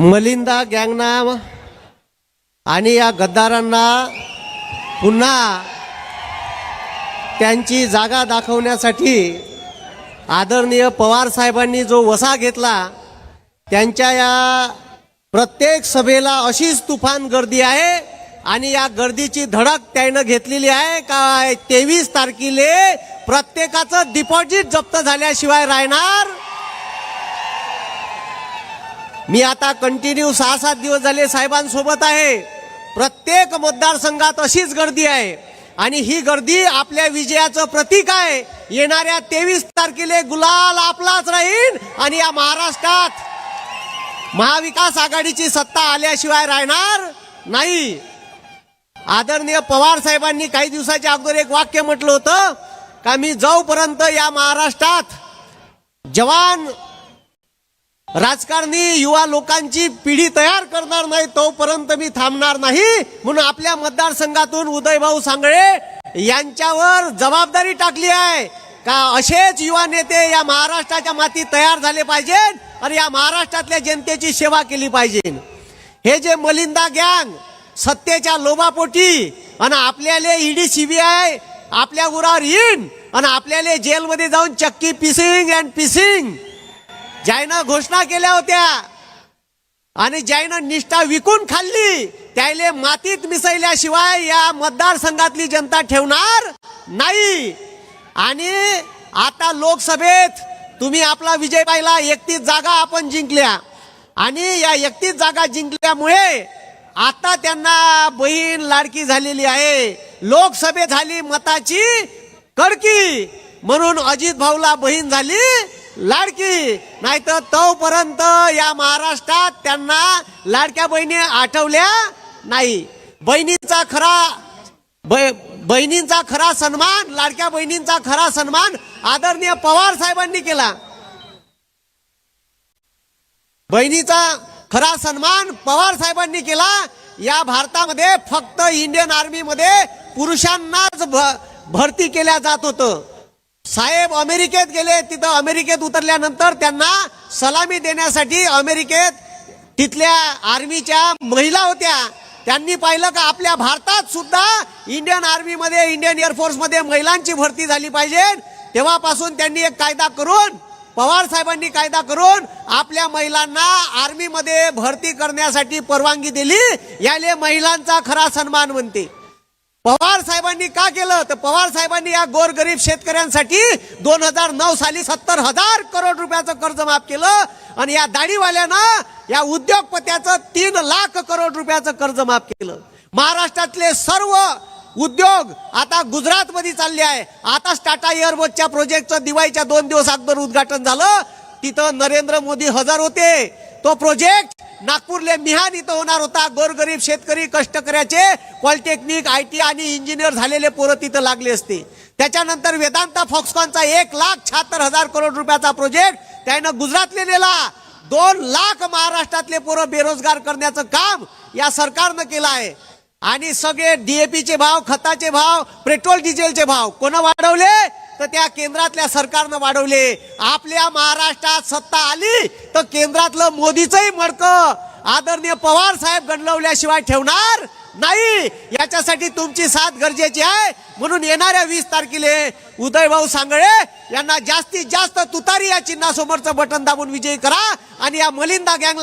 मलिंदा गँगना आणि या गद्दारांना पुन्हा त्यांची जागा दाखवण्यासाठी आदरणीय पवार साहेबांनी जो वसा घेतला त्यांच्या या प्रत्येक सभेला अशीच तुफान गर्दी आहे आणि या गर्दीची धडक त्यानं घेतलेली आहे. का तेवीस तारखेले प्रत्येकाचं डिपॉझिट जप्त झाल्याशिवाय राहणार मी आता कंटिन्यू सहा सात दिवस झाले साहेबांसोबत आहे. प्रत्येक मतदारसंघात अशीच गर्दी आहे. आणि ही गर्दी आपल्या विजयाचं प्रतीक आहे. येणाऱ्या तेवीस तारखेला गुलाल आपलाच राहील आणि या महाराष्ट्रात महाविकास आघाडीची सत्ता आल्याशिवाय राहणार नाही. आदरणीय पवार साहेबांनी काही दिवसाच्या अगोदर एक वाक्य म्हटलं होतं का मी जाऊपर्यंत या महाराष्ट्रात जवान राजकारणी युवा लोकांची पिढी तयार करणार नाही तोपर्यंत मी थांबणार नाही म्हणून आपल्या मतदारसंघातून उदयभाऊ सांगळे यांच्यावर जबाबदारी टाकली आहे. का असेच युवा नेते या महाराष्ट्राच्या माती तयार झाले पाहिजेत आणि या महाराष्ट्रातल्या जनतेची सेवा केली पाहिजे. हे जे मलिंदा गँग सत्तेच्या लोभापोटी आणि आपल्याला ईडी सीबीआय आपल्या उरावर येईन आणि आपल्याला जेलमध्ये जाऊन चक्की पिसिंग अँड पिसिंग ज्यानं घोषणा केल्या होत्या आणि ज्यानं निष्ठा विकून खाल्ली त्याले मातीत मिसळल्याशिवाय या मतदारसंघातली जनता ठेवणार नाही. आणि आता लोकसभेत तुम्ही आपला विजय पाहिला एकतीस जागा आपण जिंकल्या. आणि या एकतीस जागा जिंकल्यामुळे आता त्यांना बहीण लाडकी झालेली आहे. लोकसभे झाली मताची कडकी. म्हणून अजित भाऊला बहीण झाली लाडकी नाहीतर तोपर्यंत या महाराष्ट्रात त्यांना लाडक्या बहिणी आठवल्या नाही. बहिणींचा खरा बहिणींचा खरा सन्मान लाडक्या बहिणींचा खरा सन्मान आदरणीय पवार साहेबांनी केला. बहिणीचा खरा सन्मान पवार साहेबांनी केला. या भारतामध्ये फक्त इंडियन आर्मीमध्ये पुरुषांनाच भ- भरती केल्या जात होतं. साहेब अमेरिकेत गेले तिथं अमेरिकेत उतरल्यानंतर त्यांना सलामी देण्यासाठी अमेरिकेत तिथल्या आर्मीच्या महिला होत्या. त्यांनी पाहिलं का आपल्या भारतात सुद्धा इंडियन आर्मीमध्ये इंडियन एअरफोर्समध्ये महिलांची भरती झाली पाहिजे. तेव्हापासून त्यांनी एक कायदा करून पवार साहेबांनी कायदा करून आपल्या महिलांना आर्मीमध्ये भरती करण्यासाठी परवानगी दिली. याले महिलांचा खरा सन्मान म्हणते. पवार साहेबांनी का केलं? तर पवार साहेबांनी या गोरगरीब शेतकऱ्यांसाठी दोन हजार नऊ साली सत्तर हजार करोड रुपयाचं कर्ज माफ केलं आणि या दाढीवाल्यानं या उद्योगपत्याचं तीन लाख करोड रुपयाचं कर्ज माफ केलं. महाराष्ट्रातले सर्व उद्योग आता गुजरात मध्ये चालले आहे. आता टाटा एअरबसच्या प्रोजेक्टचं दिवाळीच्या दोन दिवस अगोदर उद्घाटन झालं. तिथं नरेंद्र मोदी हजर होते. तो प्रोजेक्ट नागपूरले मिहान इथं होणार होता. गोरगरीब शेतकरी कष्टकऱ्याचे पॉलिटेक्निक आय टी आणि इंजिनियर झालेले पोरं तिथं लागले असते. त्याच्यानंतर वेदांता फॉक्सकॉनचा एक लाख शहात्तर हजार करोड रुपयाचा प्रोजेक्ट त्यानं गुजरातले नेला. दोन लाख महाराष्ट्रातले पोरं बेरोजगार करण्याचं काम या सरकारनं केलं आहे. आणि सगळे डीएपीचे भाव खताचे भाव पेट्रोल डिझेलचे भाव कोण वाढवले? तर त्या केंद्रातल्या सरकारनं वाढवले. आपल्या महाराष्ट्रात सत्ता आली तर केंद्रातलं मोदीचंही मडकं. आदरणीय पवार साहेब गणलवल्याशिवाय ठेवणार नाही. याच्यासाठी तुमची साथ गरजेची आहे. म्हणून येणाऱ्या वीस तारखेले उदयभाऊ सांगळे यांना जास्तीत जास्त तुतारी या चिन्हासमोरचं बटन दाबून विजयी करा आणि या मलिंदा गँगला